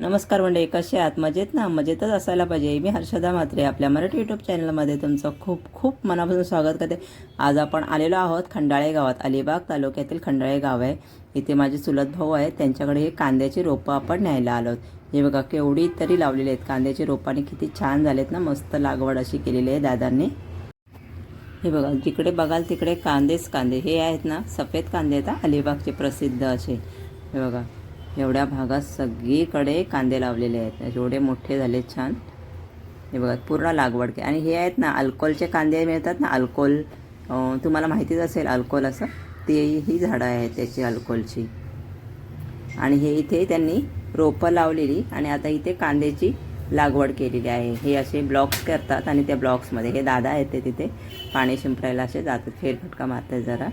नमस्कार मंडळी कसे आहात? मजेत ना? मजेतच असायला पाहिजे. मी हर्षदा म्हात्रे आपल्या मराठी यूट्यूब चॅनलमध्ये तुमचं खूप खूप मनापासून स्वागत करते. आज आपण आलेलो आहोत खंडाळे गावात अलिबाग तालुक्यातील खंडाळे गाव आहे. इथे माझे चुलत भाऊ आहेत. त्यांच्याकडे हे कांद्याची रोपं आपण न्यायला आलो हे बघा केवढी तरी लावलेली आहेत. कांद्याची रोपाने किती छान झालेत ना? मस्त लागवड अशी केलेली आहे दादांनी. हे बघा जिकडे बघाल तिकडे कांदेच कांदे. हे आहेत ना? सफेद कांदे आहेत अलिबागचे प्रसिद्ध असे. हे बघा. एवढ्या भागात सगळीकडे कांदे लावलेले आहेत. एवढे मोठे झाले छान. हे बघा पूर्ण लागवड के आणि हे आहेत ना अल्कोलचे कांदे मिळतात ना अल्कोल तुम्हाला माहितीच असेल अल्कोल असं ते ही झाडं आहेत त्याची अल्कोलची. आणि हे इथे त्यांनी रोपं लावलेली आणि आता इथे कांद्याची लागवड केलेली आहे. हे असे ब्लॉक्स करतात आणि त्या ब्लॉक्समध्ये हे दादा आहेत ते तिथे पाणी शिंपरायला असे जातात. फेरफटका मारतात जरा.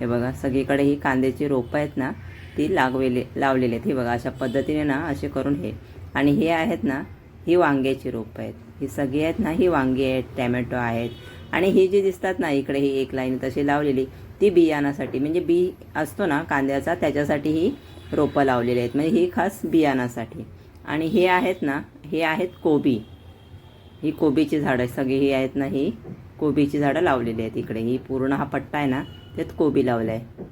हे बघा सगळीकडे ही कांद्याची रोपं आहेत ना ती लागवेले लावलेली आहेत. हे बघा अशा पद्धतीने ना असे करून हे आणि हे आहेत ना ही वांग्याची रोपं आहेत. ही सगळी आहेत ना ही वांगी आहेत टॅमॅटो आहेत आणि ही जी दिसतात ना इकडे ही एक लाईन तशी लावलेली ती बियाणासाठी म्हणजे बी असतो ना कांद्याचा त्याच्यासाठी ही रोपं लावलेली आहेत. म्हणजे ही खास बियाणासाठी. आणि हे आहेत ना हे आहेत कोबी. ही कोबीची झाडं सगळी ही आहेत ना ही कोबीची झाडं लावलेली आहेत इकडे. ही पूर्ण हा पट्टा आहे ना त्यात कोबी लावला आहे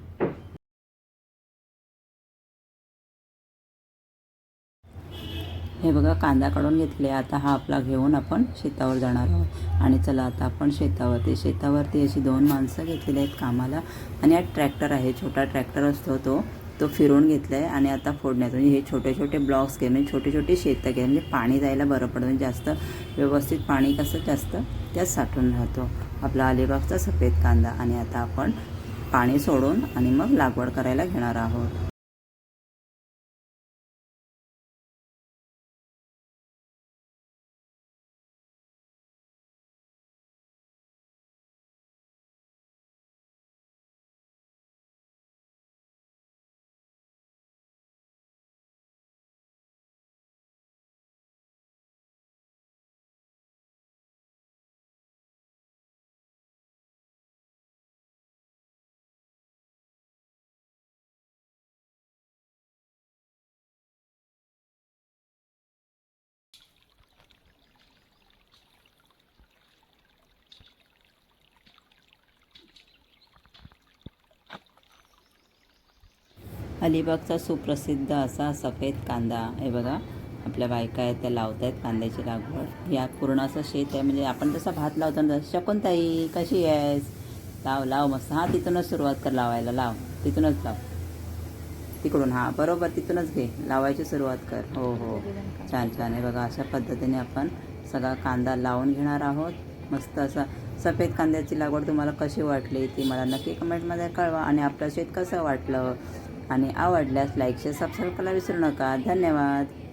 हे बघा कांदा काढून घेतले. आता हा आपला घेऊन आपण शेतावर जाणार आहोत. आणि चला आता आपण शेतावरती. शेतावरती अशी दोन माणसं घेतलेली आहेत कामाला. आणि हा ट्रॅक्टर आहे छोटा ट्रॅक्टर असतो तो. तो फिरवून घेतला आहे आणि आता फोडण्यात म्हणजे हे छोटे छोटे ब्लॉक्स घे म्हणजे छोटे छोटे शेतं घे. म्हणजे पाणी जायला बरं पडतं. म्हणजे जास्त व्यवस्थित पाणी कसं जास्त त्यात साठून राहतो. आपला अलिबागचा सफेद कांदा. आणि आता आपण पाणी सोडून आणि मग लागवड करायला घेणार आहोत. अलिबागचा सुप्रसिद्ध असा सफेद कांदा हे बघा. आपल्या बायका आहेत त्या लावत आहेत कांद्याची लागवड. या पूर्ण असं शेत आहे म्हणजे आपण जसा भात लावतो ना तसं शकुंताई कशी आहेस? लाव लाव मस्त. हां तिथूनच सुरुवात कर लावायला लाव. तिथूनच लाव. तिकडून हां बरोबर तिथूनच घे. लावायची सुरुवात कर. हो हो. छान छान आहे बघा अशा पद्धतीने आपण सगळा कांदा लावून घेणार आहोत. मस्त असा सफेद कांद्याची लागवड तुम्हाला कशी वाटली ती मला नक्की कमेंटमध्ये कळवा आणि आपलं शेत कसं वाटलं आणि आवडल्यास लाईक शेअर सबस्क्राईब करायला विसरू नका. धन्यवाद.